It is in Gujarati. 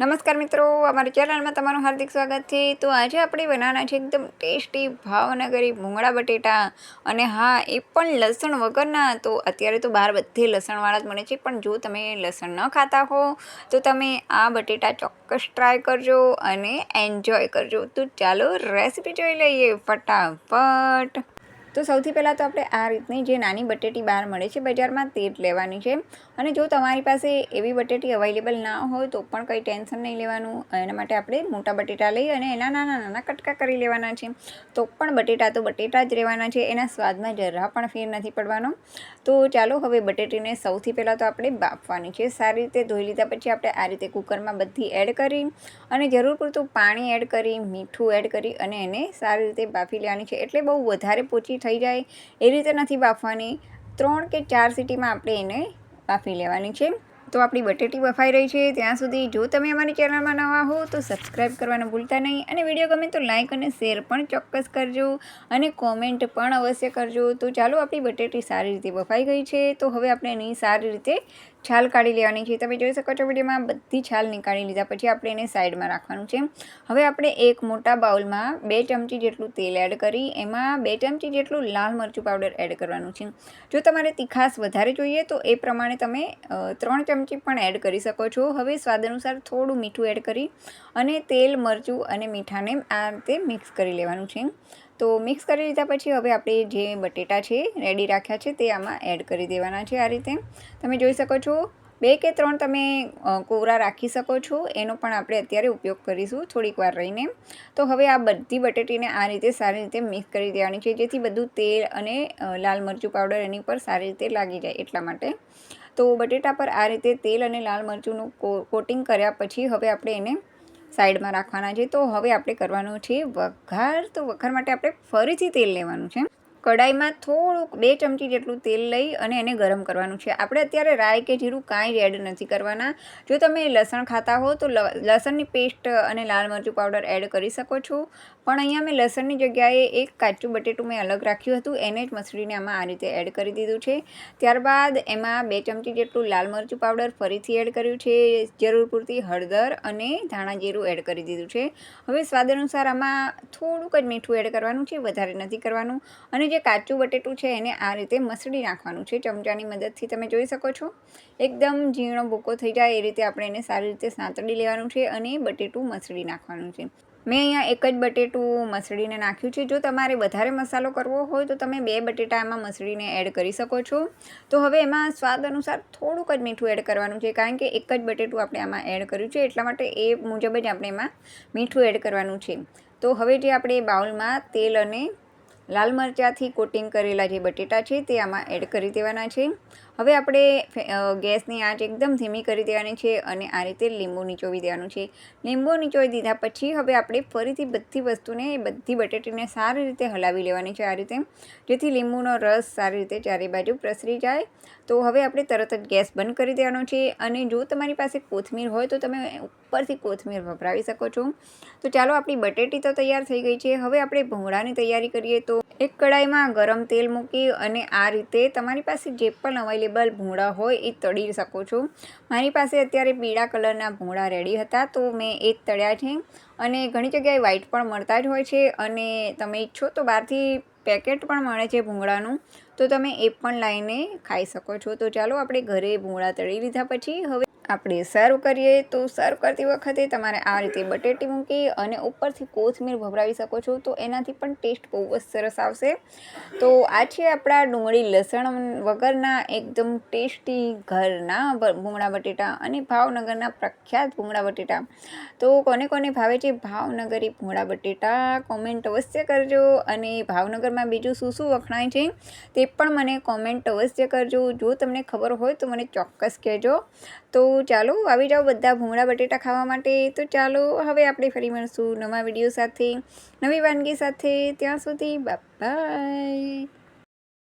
નમસ્કાર મિત્રો, અમારી ચેનલમાં તમારું હાર્દિક સ્વાગત છે. તો આજે આપણે બનાવવાના છે એકદમ ટેસ્ટી ભાવનગરી ભૂંગળા બટેટા. અને હા, એ પણ લસણ વગરના. તો અત્યારે તો બહાર બધે લસણવાળા જ મળે છે. પણ જો તમે લસણ ન ખાતા હો, તો તમે આ બટેટા ચોક્કસ ટ્રાય કરજો અને એન્જોય કરજો. તો ચાલો રેસીપી જોઈ લઈએ ફટાફટ. તો સૌથી પહેલાં તો આપણે આ રીતની જે નાની બટેટી બહાર મળે છે, બજારમાં તે જ લેવાની છે. અને જો તમારી પાસે એવી બટેટી અવેલેબલ ના હોય તો પણ કંઈ ટેન્શન નહીં લેવાનું. એના માટે આપણે મોટા બટેટા લઈ અને એના નાના નાના કટકા કરી લેવાના છે. તો પણ બટેટા તો બટેટા જ રહેવાના છે, એના સ્વાદમાં જરા પણ ફેર નથી પડવાનો. તો ચાલો હવે બટેટીને સૌથી પહેલાં તો આપણે બાફવાની છે. સારી રીતે ધોઈ લીધા પછી આપણે આ રીતે કુકરમાં બધી એડ કરી અને જરૂર પૂરતું પાણી એડ કરી, મીઠું એડ કરી અને એને સારી રીતે બાફી લેવાની છે. એટલે બહુ વધારે પોચી થઈ જાય એ રીતે નથી બાફવાની. ત્રણ કે ચાર સીટીમાં આપણે એને બાફી લેવાની છે. તો આપણી બટેટી બફાઈ રહી છે. ત્યાં સુધી જો તમે અમારી ચેનલમાં નવા હો તો સબસ્ક્રાઈબ કરવાનું ભૂલતા નહીં અને વીડિયો ગમે તો લાઇક અને શેર પણ ચોક્કસ કરજો અને કોમેન્ટ પણ અવશ્ય કરજો. તો ચાલો આપણી બટેટી સારી રીતે બફાઈ ગઈ છે. તો હવે આપણે એની સારી રીતે છાલ કાઢી લેવાની છે. તમે જોઈ શકો છો વિડીયોમાં બધી છાલ નીકાળી લીધા. પછી આપણે એને સાઈડમાં રાખવાનું છે. હવે આપણે એક મોટા બાઉલમાં બે ચમચી જેટલું તેલ એડ કરી, એમાં બે ચમચી જેટલું લાલ મરચું પાવડર એડ કરવાનું છે. જો તમારે તીખાસ વધારે જોઈએ, તો એ પ્રમાણે તમે ત્રણ ચમચી પણ એડ કરી શકો છો. હવે સ્વાદ અનુસાર થોડું મીઠું એડ કરી અને તેલ, મરચું અને મીઠાને આ રીતે મિક્સ કરી લેવાનું છે. તો મિક્સ કરી લીધા પછી હવે આપણે જે બટેટા છે રેડી રાખ્યા છે તે આમાં એડ કરી દેવાના છે આ રીતે. તમે જોઈ શકો છો, બે કે ત્રણ તમે કોરા રાખી શકો છો, એનો પણ આપણે અત્યારે ઉપયોગ કરીશું થોડીક વાર રહીને. તો હવે આ બધી બટેટીને આ રીતે સારી રીતે મિક્સ કરી દેવાની છે, જેથી બધું તેલ અને લાલ મરચું પાવડર એની પર સારી રીતે લાગી જાય એટલા માટે. તો બટેટા પર આ રીતે તેલ અને લાલ મરચુંનું કોટિંગ કર્યા પછી હવે આપણે એને સાઈડમાં રાખવાના છે. તો હવે આપણે કરવાનું છે વઘાર. તો વઘાર માટે આપણે ફરીથી તેલ લેવાનું છે. કડાઈમાં થોડુંક બે ચમચી જેટલું તેલ લઈ અને એને ગરમ કરવાનું છે. આપણે અત્યારે રાઈ કે જીરું કાંઈ એડ નથી કરવાના. જો તમે લસણ ખાતા હો તો લસણની પેસ્ટ અને લાલ મરચું પાવડર એડ કરી શકો છો. પણ અહીંયા મેં લસણની જગ્યાએ એક કાચું બટેટું મેં અલગ રાખ્યું હતું. એને જ મસળીને આમાં આ રીતે એડ કરી દીધું છે. ત્યારબાદ એમાં બે ચમચી જેટલું લાલ મરચું પાવડર ફરીથી એડ કર્યું છે. જરૂર પૂરતી હળદર અને ધાણા જીરું એડ કરી દીધું છે. હવે સ્વાદ અનુસાર આમાં થોડુંક જ મીઠું એડ કરવાનું છે. વધારે નથી કરવાનું. અને જે કાચું બટેટું છે એને આ રીતે મસળી નાખવાનું છે. ચમચાની મદદથી તમે જોઈ શકો છો. એકદમ ઝીણો ભૂકો થઈ જાય એ રીતે આપણે એને સારી રીતે સાંતળી લેવાનું છે અને બટેટું મસળી નાખવાનું છે. મેં અહીંયા એક જ બટેટું મસળીને નાખ્યું છે. જો તમારે વધારે મસાલો કરવો હોય તો તમે બે બટેટા એમાં મસળીને એડ કરી શકો છો. તો હવે એમાં સ્વાદ અનુસાર થોડુંક જ મીઠું એડ કરવાનું છે. કારણ કે એક જ બટેટું આપણે આમાં એડ કર્યું છે. એટલા માટે એ મુજબ જ આપણે એમાં મીઠું એડ કરવાનું છે. તો હવે જે આપણે બાઉલમાં તેલ અને લાલ મરચાંથી કોટિંગ કરેલા જે બટેટા છે તે આમાં એડ કરી દેવાના છે. હવે આપણે ગેસની આંચ એકદમ ધીમી કરી દેવાની છે અને આ રીતે લીંબુ નીચોવી દેવાનું છે. લીંબુ નીચોવી દીધા પછી હવે આપણે ફરીથી બધી વસ્તુને, બધી બટેટીને સારી રીતે હલાવી લેવાની છે આ રીતે. જેથી લીંબુનો રસ સારી રીતે ચારે બાજુ પ્રસરી જાય. તો હવે આપણે તરત જ ગેસ બંધ કરી દેવાનો છે અને જો તમારી પાસે કોથમીર હોય તો તમે ઉપરથી કોથમીર વપરાવી શકો છો. તો ચાલો આપણી બટેટી તો તૈયાર થઈ ગઈ છે. હવે આપણે ભૂંગળાની તૈયારી કરીએ તો એક કડાઈમાં ગરમ તેલ મૂકી અને આ રીતે તમારી પાસે જે પણ અવેલેબલ ભૂંગળા હોય એ તળી શકો છો. મારી પાસે અત્યારે પીળા કલરના ભૂંગળા રેડી હતા, તો મેં એ તળ્યા છે અને ઘણી જગ્યાએ વ્હાઈટ પણ મળતા જ હોય છે અને તમે ઈચ્છો તો બહારથી પેકેટ પણ મળે છે ભૂંગળાનું, તો તમે એ પણ લાવીને ખાઈ શકો છો. તો ચાલો આપણે ઘરે ભૂંગળા તળી લીધા પછી હવે આપણે સર્વ કરીએ તો સર્વ કરતી વખતે તમારે આ રીતે બટેટી મૂકી અને ઉપરથી કોથમીર ભભરાવી શકો છો. તો એનાથી પણ ટેસ્ટ બહુ જ સરસ આવશે. તો આ છે આપણા ડુંગળી લસણ વગરના એકદમ ટેસ્ટી ઘરના ભૂંગળા બટેટા અને ભાવનગરના પ્રખ્યાત ભૂંગળા બટેટા. તો કોને કોને ભાવે છે ભાવનગરી ભૂંગળા બટેટા કોમેન્ટ અવશ્ય કરજો. અને ભાવનગરમાં બીજું શું શું વખણાય છે તે પણ મને કોમેન્ટ અવશ્ય કરજો. જો તમને ખબર હોય તો મને ચોક્કસ કહેજો. તો ચાલો આવી જાઓ બધા ભૂંગળા બટેટા ખાવા માટે. તો ચાલો હવે આપણે ફરી મળશું નવા વીડિયો સાથે, નવી વાનગી સાથે. ત્યાં સુધી બાય.